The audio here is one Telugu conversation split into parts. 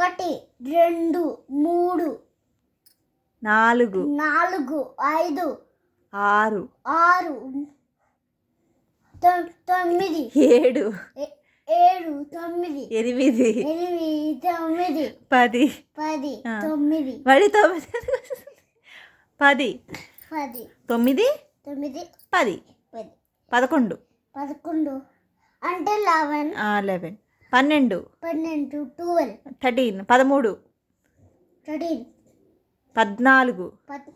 ఒకటి రెండు మూడు నాలుగు నాలుగు ఐదు ఆరు ఆరు తొమ్మిది ఏడు ఏడు తొమ్మిది ఎనిమిది ఎనిమిది తొమ్మిది పది పది. తొమ్మిది మళ్ళీ తొమ్మిది. పది పది తొమ్మిది తొమ్మిది పది పది పదకొండు. పదకొండు అంటే లెవెన్. లెవెన్. పన్నెండు. పన్నెండు ట్వెల్వ్. థర్టీన్ పదమూడు. థర్టీన్. పద్నాలుగు. పద్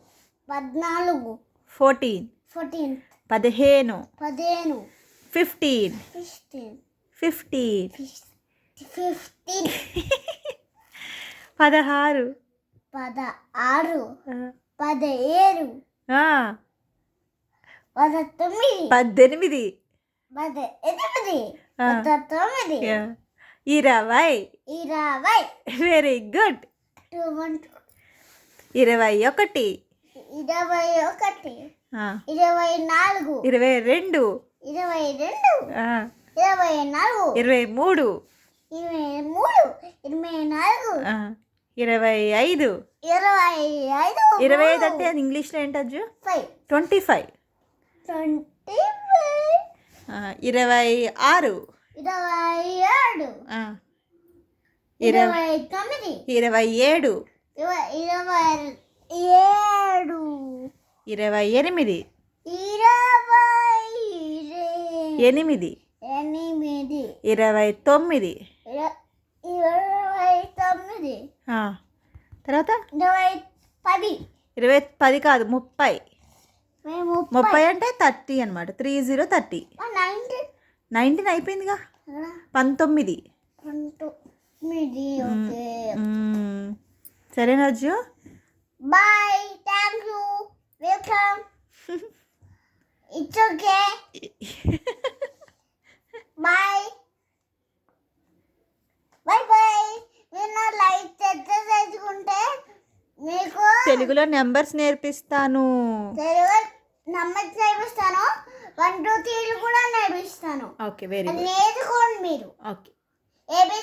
పద్నాలుగు. ఫోర్టీన్. ఫోర్టీన్. పదిహేను. పదిహేను. ఫిఫ్టీన్. ఫిఫ్టీన్. ఫిఫ్టీన్. ఫిఫ్టీన్. పదహారు. పద ఆరు ఆ, పదిహేడు ఆ, పద తొమ్మిది పద్దెనిమిది పద ఇరవై. ఇరవై. వెరీ గుడ్ ఇరవై. ఒకటి. ఇరవై ఒకటి. ఇరవై నాలుగు. ఇరవై రెండు. ఇరవై రెండు. ఇరవై నాలుగు. ఇరవై మూడు. ఇరవై మూడు. ఇరవై నాలుగు. ఇరవై ఐదు. ఇరవై ఐదు. ఇరవై ఐదు అంటే అది ఇంగ్లీష్లో ఏంటజ్జు five. Twenty five. Twenty five. ఇరవై ఆరు. ఇరవై ఏడు. ఇరవై తొమ్మిది. ఇరవై ఏడు. ఇరవై ఏడు. ఇరవై ఎనిమిది. ఇరవై ఎనిమిది. ఎనిమిది. ఇరవై తొమ్మిది. ఇర- ఇరవై తొమ్మిది. తర్వాత? ఇరవై పది. ఇరవై పది కాదు ముప్పై. ముప్పై. అంటే థర్టీ అనమాట three zero thirty. Nineteen nineteen అయిపోయిందిగా. పంతొమ్మిది. సరేనా Ajju? Bye thank you welcome it's okay bye bye bye మీరు నా లైక్ చేసుకుంటే మీకు తెలుగులో నెంబర్స్ నేర్పిస్తాను. తెలుగు నమ్మకం నేర్పిస్తాను. వన్ టూ త్రీలు కూడా నేర్పిస్తాను. Okay very good. నేర్చుకోండి మీరు. ఓకే. ఏబిసి